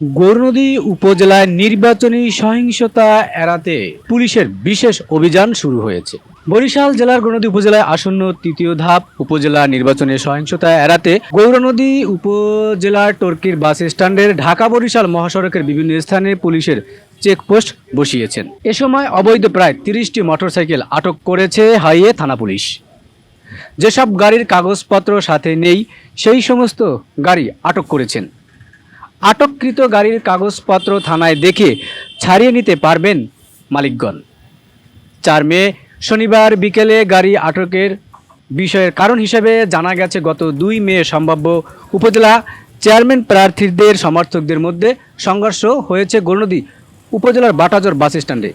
গৌরনদী উপজেলায় নির্বাচনী সহিংসতা এড়াতে পুলিশের বিশেষ অভিযান শুরু হয়েছে। বরিশাল জেলার গৌরনদী উপজেলায় আসন্ন তৃতীয় ধাপ উপজেলা নির্বাচনে সহিংসতা এড়াতে গৌরনদী উপজেলার টর্কির বাস স্ট্যান্ডের ঢাকা বরিশাল মহাসড়কের বিভিন্ন স্থানে পুলিশের চেকপোস্ট বসিয়েছেন। এ সময় অবৈধ প্রায় তিরিশটি মোটরসাইকেল আটক করেছে হাইয়ে থানা পুলিশ। যেসব গাড়ির কাগজপত্র সাথে নেই, সেই সমস্ত গাড়ি আটক করেছেন। আটককৃত গাড়ির কাগজপত্র থানায় দেখে ছাড়িয়ে নিতে পারবেন মালিকগণ। চার মে, শনিবার বিকেলে গাড়ি আটকের বিষয়ের কারণ হিসেবে জানা গেছে, গত দুই মে সম্ভাব্য উপজেলা চেয়ারম্যান প্রার্থীদের সমর্থকদের মধ্যে সংঘর্ষ হয়েছে গৌরনদী উপজেলার বাটাজর বাস স্ট্যান্ডে।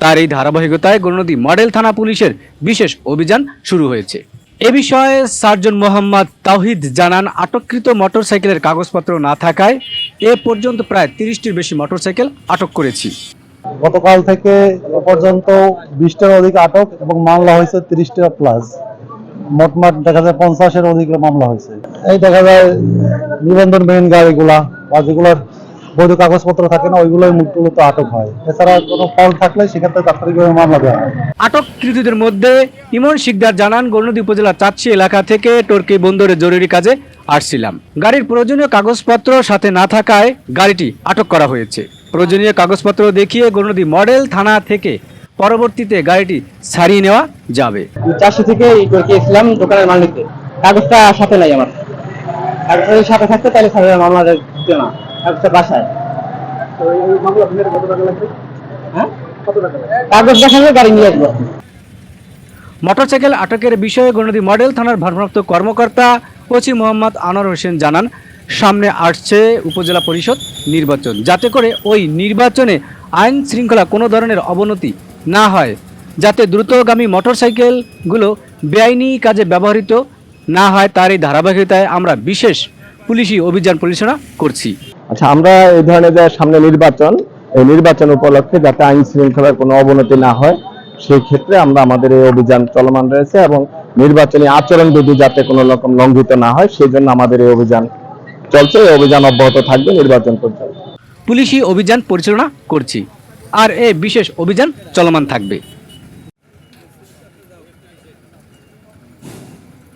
তার এই ধারাবাহিকতায় গৌরনদী মডেল থানা পুলিশের বিশেষ অভিযান শুরু হয়েছে। এ বিষয়ে সার্জন মোহাম্মদ তাওহিদ জানান, আটককৃত মোটরসাইকেলের কাগজপত্র না থাকায় এ পর্যন্ত প্রায় তিরিশটির বেশি মোটরসাইকেল আটক করেছি। গতকাল থেকে এ পর্যন্ত বিশটার অধিক আটক এবং মামলা হয়েছে তিরিশটা প্লাস মোটমাট দেখা যায় পঞ্চাশের অধিক মামলা হয়েছে। এই দেখা যায় নিবন্ধন নিবন্ধনবিহীন গাড়িগুলা বা যেগুলোর বৈধ কাগজপত্র থাকে না ওইগুলোই মূলত আটক হয়। এছাড়া কোনো ফল থাকলে সেক্ষেত্রে তাৎক্ষণিকভাবে মামলা দেওয়া হয়। আটককৃতদের মধ্যে ইমন শিকদার জানান গৌরনদী উপজেলার চাচ্ছি এলাকা থেকে টর্কি বন্দরে জরুরি কাজে আসছিলাম। গাড়ির প্রয়োজনীয় কাগজপত্র সাথে না থাকায় গাড়িটি আটক করা হয়েছে। প্রয়োজনীয় কাগজপত্র দেখিয়ে গৌরনদী মডেল থানা থেকে পরবর্তীতে গাড়িটি ছাড়িয়ে নেওয়া যাবে। চারশো থেকে টর্কি এসলাম দোকানের মাল নিতে কাগজটা সাথে নাই আমার। কাগজটা যদি সাথে থাকতে তাহলে স্যারের মামলা দিত না। কাগজটা বাসায়। হ্যাঁ? কাগজ দেখালে গাড়ি নিয়ে আসব। মোটরসাইকেল আটকের বিষয়ে গণদী মডেল থানার ভারপ্রাপ্ত কর্মকর্তা ওসি মোহাম্মদ আনোয়ার হোসেন জানান সামনে আসছে উপজেলা পরিষদ নির্বাচন। যাতে করে ওই নির্বাচনে আইন শৃঙ্খলা কোনো ধরনের অবনতি না হয় যাতে দ্রুতগামী মোটরসাইকেলগুলো বেআইনি কাজে ব্যবহৃত না হয় তার এই ধারাবাহিকতায় আমরা বিশেষ পুলিশি অভিযান পরিচালনা করছি। আচ্ছা আমরা এই ধরনের যে সামনে নির্বাচন, এই নির্বাচন উপলক্ষে যাতে আইন শৃঙ্খলার কোনো অবনতি না হয়, সেই ক্ষেত্রে আমরা আমাদের এই অভিযান চলমান রয়েছে এবং নির্বাচনী আচরণ যদি যাতে কোনো রকম লঙ্ঘিত না হয়, সেই জন্য আমাদের এই অভিযান চলছে। এই অভিযান অব্যাহত থাকবে নির্বাচন পর্যন্ত পুলিশি অভিযান পরিচালনা করছি। আর এ বিশেষ অভিযান চলমান থাকবে।